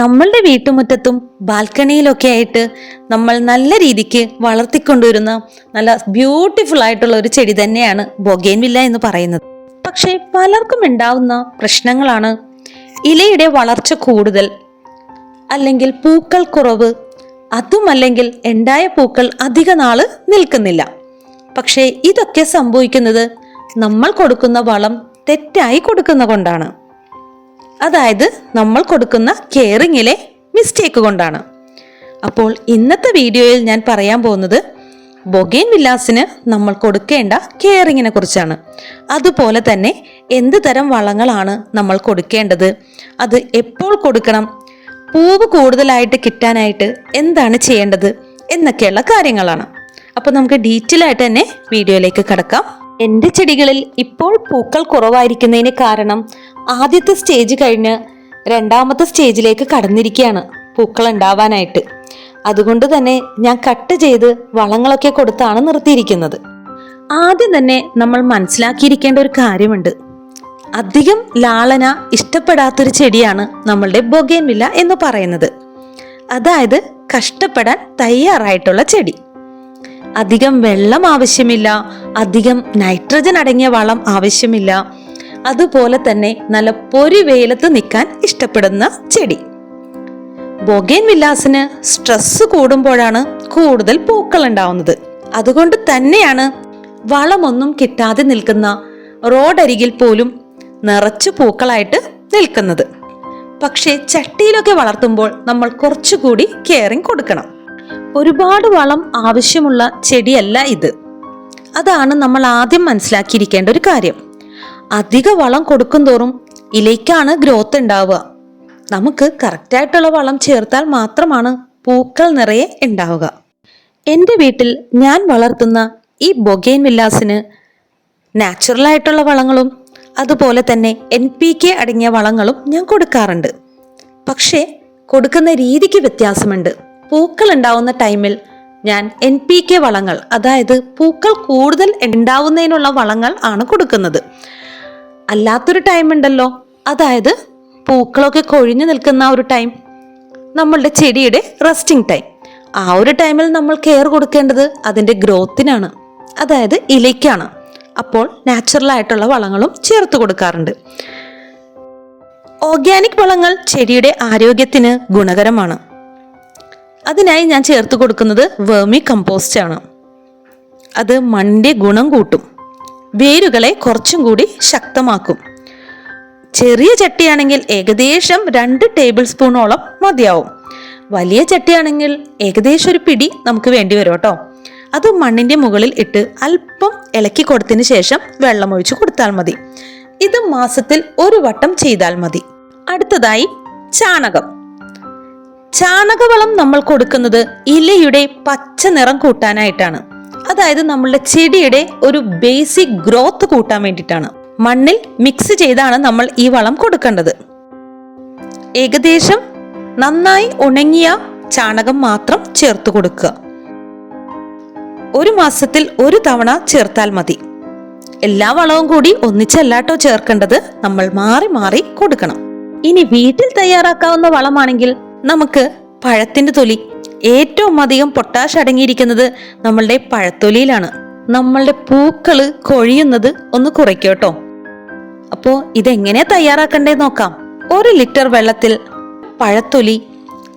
നമ്മളുടെ വീട്ടുമുറ്റത്തും ബാൽക്കണിയിലൊക്കെ ആയിട്ട് നമ്മൾ നല്ല രീതിക്ക് വളർത്തിക്കൊണ്ടുവരുന്ന നല്ല ബ്യൂട്ടിഫുൾ ആയിട്ടുള്ള ഒരു ചെടി തന്നെയാണ് ബൊഗേൻവില്ല എന്ന് പറയുന്നത്. പക്ഷേ പലർക്കും ഉണ്ടാവുന്ന പ്രശ്നങ്ങളാണ് ഇലയുടെ വളർച്ച കൂടുതൽ അല്ലെങ്കിൽ പൂക്കൾ കുറവ് അതുമല്ലെങ്കിൽ ഉണ്ടായ പൂക്കൾ അധിക നാൾ നിൽക്കുന്നില്ല. പക്ഷേ ഇതൊക്കെ സംഭവിക്കുന്നത് നമ്മൾ കൊടുക്കുന്ന വളം തെറ്റായി കൊടുക്കുന്ന കൊണ്ടാണ് അതായത് നമ്മൾ കൊടുക്കുന്ന കെയറിങ്ങിലെ മിസ്റ്റേക്ക് കൊണ്ടാണ്. അപ്പോൾ ഇന്നത്തെ വീഡിയോയിൽ ഞാൻ പറയാൻ പോകുന്നത് ബൊഗേൻ വില്ലാസിന് നമ്മൾ കൊടുക്കേണ്ട കെയറിങ്ങിനെ കുറിച്ചാണ്. അതുപോലെ തന്നെ എന്ത് തരം വളങ്ങളാണ് നമ്മൾ കൊടുക്കേണ്ടത്? അത് എപ്പോൾ കൊടുക്കണം? പൂവ് കൂടുതലായിട്ട് കിട്ടാനായിട്ട് എന്താണ് ചെയ്യേണ്ടത്? എന്നൊക്കെയുള്ള കാര്യങ്ങളാണ്. അപ്പോൾ നമുക്ക് ഡീറ്റെയിൽ ആയിട്ട് തന്നെ വീഡിയോയിലേക്ക് കിടക്കാം. എന്റെ ചെടികളിൽ ഇപ്പോൾ പൂക്കൾ കുറവായിരിക്കുന്നതിന് കാരണം ആദ്യത്തെ സ്റ്റേജ് കഴിഞ്ഞ് രണ്ടാമത്തെ സ്റ്റേജിലേക്ക് കടന്നിരിക്കുകയാണ് പൂക്കൾ ഉണ്ടാവാനായിട്ട്. അതുകൊണ്ട് തന്നെ ഞാൻ കട്ട് ചെയ്ത് വളങ്ങളൊക്കെ കൊടുത്താണ് നിർത്തിയിരിക്കുന്നത്. ആദ്യം തന്നെ നമ്മൾ മനസ്സിലാക്കിയിരിക്കേണ്ട ഒരു കാര്യമുണ്ട്. അധികം ലാളന ഇഷ്ടപ്പെടാത്തൊരു ചെടിയാണ് നമ്മളുടെ ബൊഗേൻവില്ല എന്ന് പറയുന്നത്. അതായത് കഷ്ടപ്പെടാൻ തയ്യാറായിട്ടുള്ള ചെടി. അധികം വെള്ളം ആവശ്യമില്ല. അധികം നൈട്രജൻ അടങ്ങിയ വളം ആവശ്യമില്ല. അതുപോലെ തന്നെ നല്ല പൊരി വെയിലത്ത് നിൽക്കാൻ ഇഷ്ടപ്പെടുന്ന ചെടി. ബൊഗേൻ വില്ലാസിന് സ്ട്രെസ് കൂടുമ്പോഴാണ് കൂടുതൽ പൂക്കൾ ഉണ്ടാവുന്നത്. അതുകൊണ്ട് തന്നെയാണ് വളമൊന്നും കിട്ടാതെ നിൽക്കുന്ന റോഡരികിൽ പോലും നിറച്ചു പൂക്കളായിട്ട് നിൽക്കുന്നത്. പക്ഷേ ചട്ടിയിലൊക്കെ വളർത്തുമ്പോൾ നമ്മൾ കുറച്ചുകൂടി കെയറിങ് കൊടുക്കണം. ഒരുപാട് വളം ആവശ്യമുള്ള ചെടിയല്ല ഇത്. അതാണ് നമ്മൾ ആദ്യം മനസ്സിലാക്കിയിരിക്കേണ്ട ഒരു കാര്യം. അധിക വളം കൊടുക്കുന്തോറും ഇലയ്ക്കാണ് ഗ്രോത്ത് ഉണ്ടാവുക. നമുക്ക് കറക്റ്റായിട്ടുള്ള വളം ചേർത്താൽ മാത്രമാണ് പൂക്കൾ നിറയെ ഉണ്ടാവുക. എന്റെ വീട്ടിൽ ഞാൻ വളർത്തുന്ന ഈ ബൊഗേൻ വില്ലാസിന് നാച്ചുറലായിട്ടുള്ള വളങ്ങളും അതുപോലെ തന്നെ എൻ പി കെ അടങ്ങിയ വളങ്ങളും ഞാൻ കൊടുക്കാറുണ്ട്. പക്ഷേ കൊടുക്കുന്ന രീതിക്ക് വ്യത്യാസമുണ്ട്. പൂക്കൾ ഉണ്ടാവുന്ന ടൈമിൽ ഞാൻ എൻ പി കെ വളങ്ങൾ അതായത് പൂക്കൾ കൂടുതൽ ഉണ്ടാവുന്നതിനുള്ള വളങ്ങൾ ആണ് കൊടുക്കുന്നത്. അല്ലാത്തൊരു ടൈം ഉണ്ടല്ലോ. അതായത് പൂക്കളൊക്കെ കൊഴിഞ്ഞു നിൽക്കുന്ന ഒരു ടൈം നമ്മളുടെ ചെടിയുടെ റെസ്റ്റിംഗ് ടൈം ആ ഒരു ടൈമിൽ നമ്മൾ കെയർ കൊടുക്കേണ്ടത് അതിന്റെ ഗ്രോത്തിനാണ് അതായത് ഇലയ്ക്കാണ്. അപ്പോൾ നാച്ചുറലായിട്ടുള്ള വളങ്ങളും ചേർത്ത് കൊടുക്കാറുണ്ട്. ഓർഗാനിക് വളങ്ങൾ ചെടിയുടെ ആരോഗ്യത്തിന് ഗുണകരമാണ്. അതിനായി ഞാൻ ചേർത്ത് കൊടുക്കുന്നത് വേർമി കമ്പോസ്റ്റ് ആണ്. അത് മണ്ണിന്റെ ഗുണം കൂട്ടും. വേരുകളെ കുറച്ചും കൂടി ശക്തമാക്കും. ചെറിയ ചട്ടിയാണെങ്കിൽ ഏകദേശം രണ്ട് ടേബിൾ സ്പൂണോളം മതിയാവും. വലിയ ചട്ടിയാണെങ്കിൽ ഏകദേശം ഒരു പിടി നമുക്ക് വേണ്ടി വരും കേട്ടോ. അത് മണ്ണിന്റെ മുകളിൽ ഇട്ട് അല്പം ഇളക്കി കൊടുത്തതിന് ശേഷം വെള്ളമൊഴിച്ച് കൊടുത്താൽ മതി. ഇത് മാസത്തിൽ ഒരു വട്ടം ചെയ്താൽ മതി. അടുത്തതായി ചാണകം. ചാണകവളം നമ്മൾ കൊടുക്കുന്നത് ഇലയുടെ പച്ച നിറം കൂട്ടാനായിട്ടാണ്. അതായത് നമ്മളുടെ ചെടിയുടെ ഒരു ബേസിക് ഗ്രോത്ത് കൂട്ടാൻ വേണ്ടിയിട്ടാണ്. മണ്ണിൽ മിക്സ് ചെയ്താണ് നമ്മൾ ഈ വളം കൊടുക്കേണ്ടത്. ഏകദേശം നന്നായി ഉണങ്ങിയ ചാണകം മാത്രം ചേർത്ത് കൊടുക്കുക. ഒരു മാസത്തിൽ ഒരു തവണ ചേർത്താൽ മതി. എല്ലാ വളവും കൂടി ഒന്നിച്ചല്ലാട്ടോ ചേർക്കേണ്ടത് നമ്മൾ മാറി മാറി കൊടുക്കണം. ഇനി വീട്ടിൽ തയ്യാറാക്കാവുന്ന വളമാണെങ്കിൽ നമുക്ക് പഴത്തിന്റെ തൊലി. ഏറ്റവും അധികം പൊട്ടാഷ് അടങ്ങിയിരിക്കുന്നത് നമ്മളുടെ പഴത്തൊലിയിലാണ്. നമ്മളുടെ പൂക്കൾ കൊഴിയുന്നത് ഒന്ന് കുറയ്ക്കോട്ടോ അപ്പോൾ ഇതെങ്ങനെയാ തയ്യാറാക്കണ്ടേ നോക്കാം. ഒരു ലിറ്റർ വെള്ളത്തിൽ പഴത്തൊലി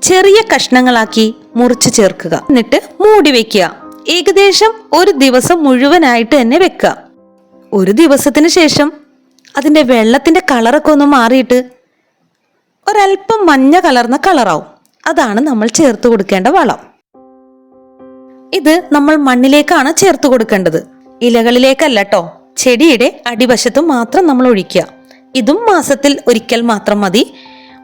ചെറിയ കഷ്ണങ്ങളാക്കി മുറിച്ച് ചേർക്കുക. എന്നിട്ട് മൂടി വെക്കുക. ഏകദേശം ഒരു ദിവസം മുഴുവനായിട്ട് തന്നെ വെക്കുക. ഒരു ദിവസത്തിന് ശേഷം അതിന്റെ വെള്ളത്തിന്റെ കളറൊക്കെ ഒന്ന് മാറിയിട്ട് ഒരല്പം മഞ്ഞ കലർന്ന കളറാവും. അതാണ് നമ്മൾ ചേർത്ത് കൊടുക്കേണ്ട വളം. ഇത് നമ്മൾ മണ്ണിലേക്കാണ് ചേർത്ത് കൊടുക്കേണ്ടത്. ഇലകളിലേക്കല്ല കേട്ടോ ചെടിയുടെ അടിവശത്ത് മാത്രം നമ്മൾ ഒഴിക്കുക. ഇതും മാസത്തിൽ ഒരിക്കൽ മാത്രം മതി.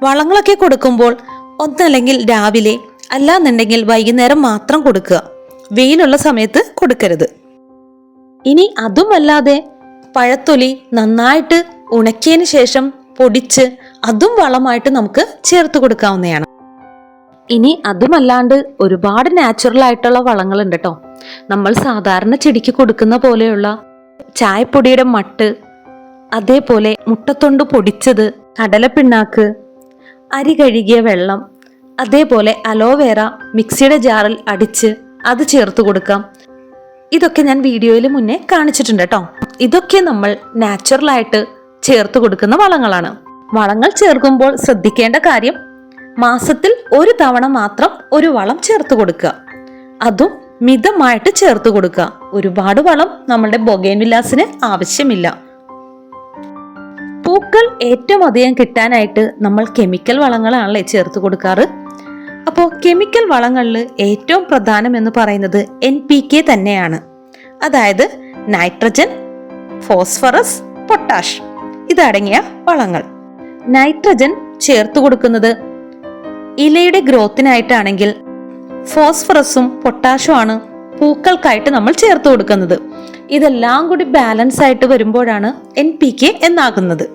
വളങ്ങളൊക്കെ കൊടുക്കുമ്പോൾ ഒന്നല്ലെങ്കിൽ രാവിലെ അല്ലാന്നുണ്ടെങ്കിൽ വൈകുന്നേരം മാത്രം കൊടുക്കുക. വെയിലുള്ള സമയത്ത് കൊടുക്കരുത്. ഇനി അതുമല്ലാതെ പഴത്തൊലി നന്നായിട്ട് ഉണക്കിയതിന് ശേഷം പൊടിച്ച് അതും വളമായിട്ട് നമുക്ക് ചേർത്ത് കൊടുക്കാവുന്നതാണ്. ഇനി അതുമല്ലാണ്ട് ഒരുപാട് നാച്ചുറൽ ആയിട്ടുള്ള വളങ്ങളുണ്ട് കേട്ടോ നമ്മൾ സാധാരണ ചെടിക്ക് കൊടുക്കുന്ന പോലെയുള്ള ചായപ്പൊടിയുടെ മട്ട് അതേപോലെ മുട്ടത്തൊണ്ട് പൊടിച്ചത് കടലപ്പിണ്ണാക്ക് അരി കഴുകിയ വെള്ളം അതേപോലെ അലോവേറ മിക്സിയുടെ ജാറിൽ അടിച്ച് അത് ചേർത്ത് കൊടുക്കാം. ഇതൊക്കെ ഞാൻ വീഡിയോയിൽ മുന്നേ കാണിച്ചിട്ടുണ്ട് കേട്ടോ ഇതൊക്കെ നമ്മൾ നാച്ചുറലായിട്ട് ചേർത്ത് കൊടുക്കുന്ന വളങ്ങളാണ്. വളങ്ങൾ ചേർക്കുമ്പോൾ ശ്രദ്ധിക്കേണ്ട കാര്യം മാസത്തിൽ ഒരു തവണ മാത്രം ഒരു വളം ചേർത്ത് കൊടുക്കുക. അതും മിതമായിട്ട് ചേർത്ത് കൊടുക്കുക. ഒരുപാട് വളം നമ്മുടെ ബൊഗേൻ വിലാസിന് ആവശ്യമില്ല. പൂക്കൾ ഏറ്റവും അധികം കിട്ടാനായിട്ട് നമ്മൾ കെമിക്കൽ വളങ്ങളാണല്ലേ ചേർത്ത് കൊടുക്കാറ്? അപ്പോൾ കെമിക്കൽ വളങ്ങളിൽ ഏറ്റവും പ്രധാനം എന്ന് പറയുന്നത് എൻ പി കെ തന്നെയാണ്. അതായത് നൈട്രജൻ ഫോസ്ഫറസ് പൊട്ടാഷ്. ഇതടങ്ങിയ വളങ്ങൾ. നൈട്രജൻ ചേർത്ത് കൊടുക്കുന്നത്. ഇലയുടെ ഗ്രോത്തിനായിട്ടാണെങ്കിൽ ഫോസ്ഫറസും പൊട്ടാഷും ആണ് പൂക്കൾക്കായിട്ട് നമ്മൾ ചേർത്ത് കൊടുക്കുന്നത്. ഇതെല്ലാം കൂടി ബാലൻസ് ആയിട്ട് വരുമ്പോഴാണ് എൻ പി കെ എന്നാകുന്നത്.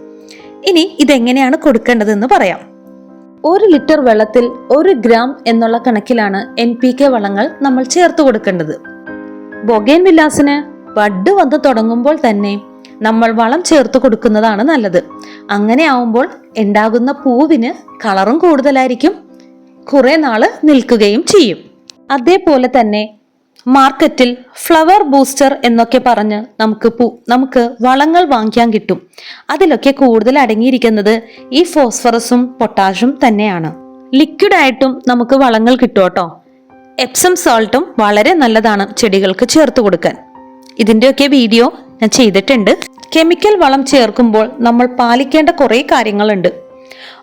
ഇനി ഇതെങ്ങനെയാണ് കൊടുക്കേണ്ടതെന്ന് പറയാം. ഒരു ലിറ്റർ വെള്ളത്തിൽ ഒരു ഗ്രാം എന്നുള്ള കണക്കിലാണ് എൻ പി കെ വളങ്ങൾ നമ്മൾ ചേർത്ത് കൊടുക്കേണ്ടത്. ബൊഗേൻ വില്ലാസിന് ബഡ് വന്ന് തുടങ്ങുമ്പോൾ തന്നെ നമ്മൾ വളം ചേർത്ത് കൊടുക്കുന്നതാണ് നല്ലത്. അങ്ങനെ ആവുമ്പോൾ ഉണ്ടാകുന്ന പൂവിന് കളറും കൂടുതലായിരിക്കും. കുറെ നാൾ നിൽക്കുകയും ചെയ്യും. അതേപോലെ തന്നെ മാർക്കറ്റിൽ ഫ്ലവർ ബൂസ്റ്റർ എന്നൊക്കെ പറഞ്ഞ് നമുക്ക് പൂ നമുക്ക് വളങ്ങൾ വാങ്ങിക്കാൻ കിട്ടും. അതിലൊക്കെ കൂടുതൽ അടങ്ങിയിരിക്കുന്നത് ഈ ഫോസ്ഫറസും പൊട്ടാഷും തന്നെയാണ്. ലിക്വിഡായിട്ടും നമുക്ക് വളങ്ങൾ കിട്ടും എപ്സം സോൾട്ടും വളരെ നല്ലതാണ് ചെടികൾക്ക് ചേർത്ത് കൊടുക്കാൻ. ഇതിന്റെയൊക്കെ വീഡിയോ ഞാൻ ചെയ്തിട്ടുണ്ട്. കെമിക്കൽ വളം ചേർക്കുമ്പോൾ നമ്മൾ പാലിക്കേണ്ട കുറേ കാര്യങ്ങളുണ്ട്.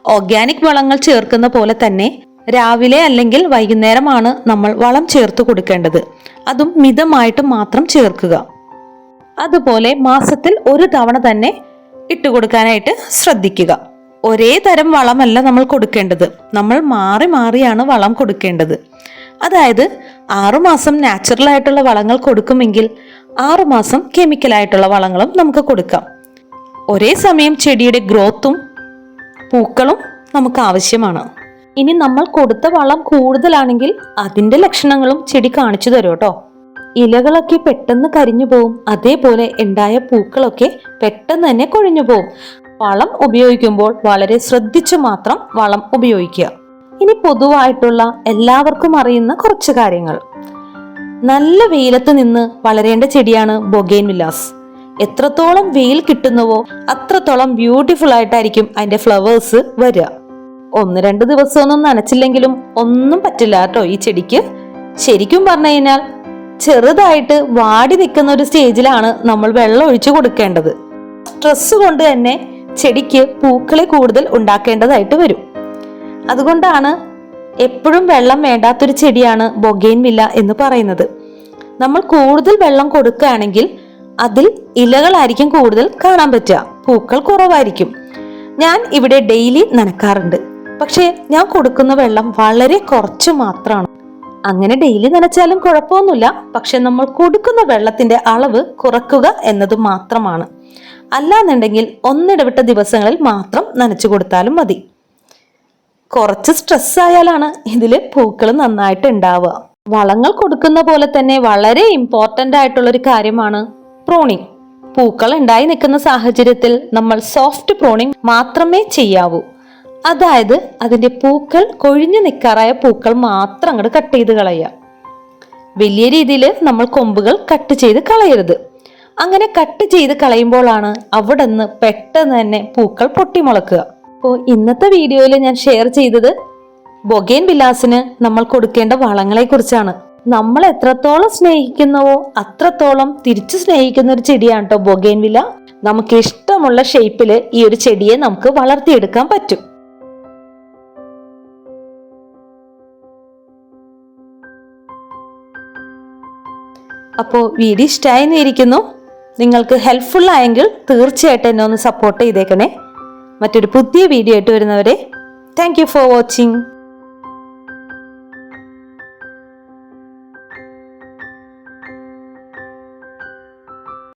ഓർഗാനിക് വളങ്ങൾ ചേർക്കുന്ന പോലെ തന്നെ രാവിലെ അല്ലെങ്കിൽ വൈകുന്നേരമാണ് നമ്മൾ വളം ചേർത്ത് കൊടുക്കേണ്ടത്. അതും മിതമായിട്ട് മാത്രം ചേർക്കുക. അതുപോലെ മാസത്തിൽ ഒരു തവണ തന്നെ ഇട്ട് കൊടുക്കാനായിട്ട് ശ്രദ്ധിക്കുക. ഒരേ തരം വളമല്ല നമ്മൾ കൊടുക്കേണ്ടത്. നമ്മൾ മാറി മാറിയാണ് വളം കൊടുക്കേണ്ടത്. അതായത് ആറുമാസം നാച്ചുറൽ ആയിട്ടുള്ള വളങ്ങൾ കൊടുക്കുമെങ്കിൽ ആറുമാസം കെമിക്കലായിട്ടുള്ള വളങ്ങളും നമുക്ക് കൊടുക്കാം. ഒരേ സമയം ചെടിയുടെ ഗ്രോത്തും പൂക്കളും നമുക്ക് ആവശ്യമാണ്. ഇനി നമ്മൾ കൊടുത്ത വളം കൂടുതലാണെങ്കിൽ അതിന്റെ ലക്ഷണങ്ങളും ചെടി കാണിച്ചു തരും കേട്ടോ. ഇലകളൊക്കെ പെട്ടെന്ന് കരിഞ്ഞു പോവും. അതേപോലെ ഉണ്ടായ പൂക്കളൊക്കെ പെട്ടെന്ന് തന്നെ കൊഴിഞ്ഞു പോവും. വളം ഉപയോഗിക്കുമ്പോൾ വളരെ ശ്രദ്ധിച്ചു മാത്രം വളം ഉപയോഗിക്കുക. ഇനി പൊതുവായിട്ടുള്ള എല്ലാവർക്കും അറിയുന്ന കുറച്ച് കാര്യങ്ങൾ. നല്ല വെയിലത്ത് നിന്ന് വളരേണ്ട ചെടിയാണ് ബൊഗേൻ വില്ലാസ്. എത്രത്തോളം വെയിൽ കിട്ടുന്നുവോ അത്രത്തോളം ബ്യൂട്ടിഫുൾ ആയിട്ടായിരിക്കും അതിന്റെ ഫ്ലവേഴ്സ് വരിക. ഒന്ന് രണ്ട് ദിവസമൊന്നും നനച്ചില്ലെങ്കിലും ഒന്നും പറ്റില്ല കേട്ടോ ഈ ചെടിക്ക്. ശരിക്കും പറഞ്ഞു കഴിഞ്ഞാൽ ചെറുതായിട്ട് വാടി നിൽക്കുന്ന ഒരു സ്റ്റേജിലാണ് നമ്മൾ വെള്ളം ഒഴിച്ചു കൊടുക്കേണ്ടത്. സ്ട്രെസ് കൊണ്ട് തന്നെ ചെടിക്ക് പൂക്കളെ കൂടുതൽ ഉണ്ടാക്കേണ്ടതായിട്ട് വരും. അതുകൊണ്ടാണ് എപ്പോഴും വെള്ളം വേണ്ടാത്തൊരു ചെടിയാണ് ബൊഗെയിൻ വില്ല എന്ന് പറയുന്നത്. നമ്മൾ കൂടുതൽ വെള്ളം കൊടുക്കുകയാണെങ്കിൽ അതിൽ ഇലകളായിരിക്കും കൂടുതൽ കാണാൻ പറ്റുക. പൂക്കൾ കുറവായിരിക്കും. ഞാൻ ഇവിടെ ഡെയിലി നനക്കാറുണ്ട്. പക്ഷേ ഞാൻ കൊടുക്കുന്ന വെള്ളം വളരെ കുറച്ച് മാത്രമാണ്. അങ്ങനെ ഡെയിലി നനച്ചാലും കുഴപ്പമൊന്നുമില്ല. പക്ഷെ നമ്മൾ കൊടുക്കുന്ന വെള്ളത്തിന്റെ അളവ് കുറക്കുക എന്നത് മാത്രമാണ്. അല്ലാന്നുണ്ടെങ്കിൽ ഒന്നിടവിട്ട ദിവസങ്ങളിൽ മാത്രം നനച്ചു കൊടുത്താലും മതി. കുറച്ച് സ്ട്രെസ് ആയാലാണ് ഇതിൽ പൂക്കൾ നന്നായിട്ട് ഉണ്ടാവുക വളങ്ങൾ കൊടുക്കുന്ന പോലെ തന്നെ വളരെ ഇമ്പോർട്ടന്റ് ആയിട്ടുള്ളൊരു കാര്യമാണ് പ്രോണിങ് പൂക്കൾ ഉണ്ടായി നിൽക്കുന്ന സാഹചര്യത്തിൽ നമ്മൾ സോഫ്റ്റ് പ്രോണിങ് മാത്രമേ ചെയ്യാവൂ. അതായത് അതിന്റെ പൂക്കൾ കൊഴിഞ്ഞു നിൽക്കാറായ പൂക്കൾ മാത്രം അങ്ങോട്ട് കട്ട് ചെയ്ത് കളയുക. വലിയ രീതിയിൽ നമ്മൾ കൊമ്പുകൾ കട്ട് ചെയ്ത് കളയരുത്. അങ്ങനെ കട്ട് ചെയ്ത് കളയുമ്പോഴാണ് അവിടെ നിന്ന് പെട്ടെന്ന് തന്നെ പൂക്കൾ പൊട്ടിമുളക്കുക. അപ്പോൾ ഇന്നത്തെ വീഡിയോയിൽ ഞാൻ ഷെയർ ചെയ്തത് ബൊഗേൻ വിലാസിന് നമ്മൾ കൊടുക്കേണ്ട വളങ്ങളെക്കുറിച്ചാണ്. നമ്മൾ എത്രത്തോളം സ്നേഹിക്കുന്നുവോ അത്രത്തോളം തിരിച്ചു സ്നേഹിക്കുന്ന ഒരു ചെടിയാണ് കേട്ടോ ബൊഗേൻ വില. നമുക്ക് ഇഷ്ടമുള്ള ഷേപ്പിൽ ഈ ഒരു ചെടിയെ നമുക്ക് വളർത്തിയെടുക്കാൻ പറ്റും. അപ്പോൾ വീഡിയോ ഇഷ്ടമായി എന്നിരിക്കുന്നു നിങ്ങൾക്ക് ഹെൽപ്ഫുൾ ആയെങ്കിൽ തീർച്ചയായിട്ടും എന്നെ ഒന്ന് സപ്പോർട്ട് ചെയ്തേക്കണേ. മറ്റൊരു പുതിയ വീഡിയോ ആയിട്ട് വരുന്നവരെ താങ്ക് ഫോർ വാച്ചിങ്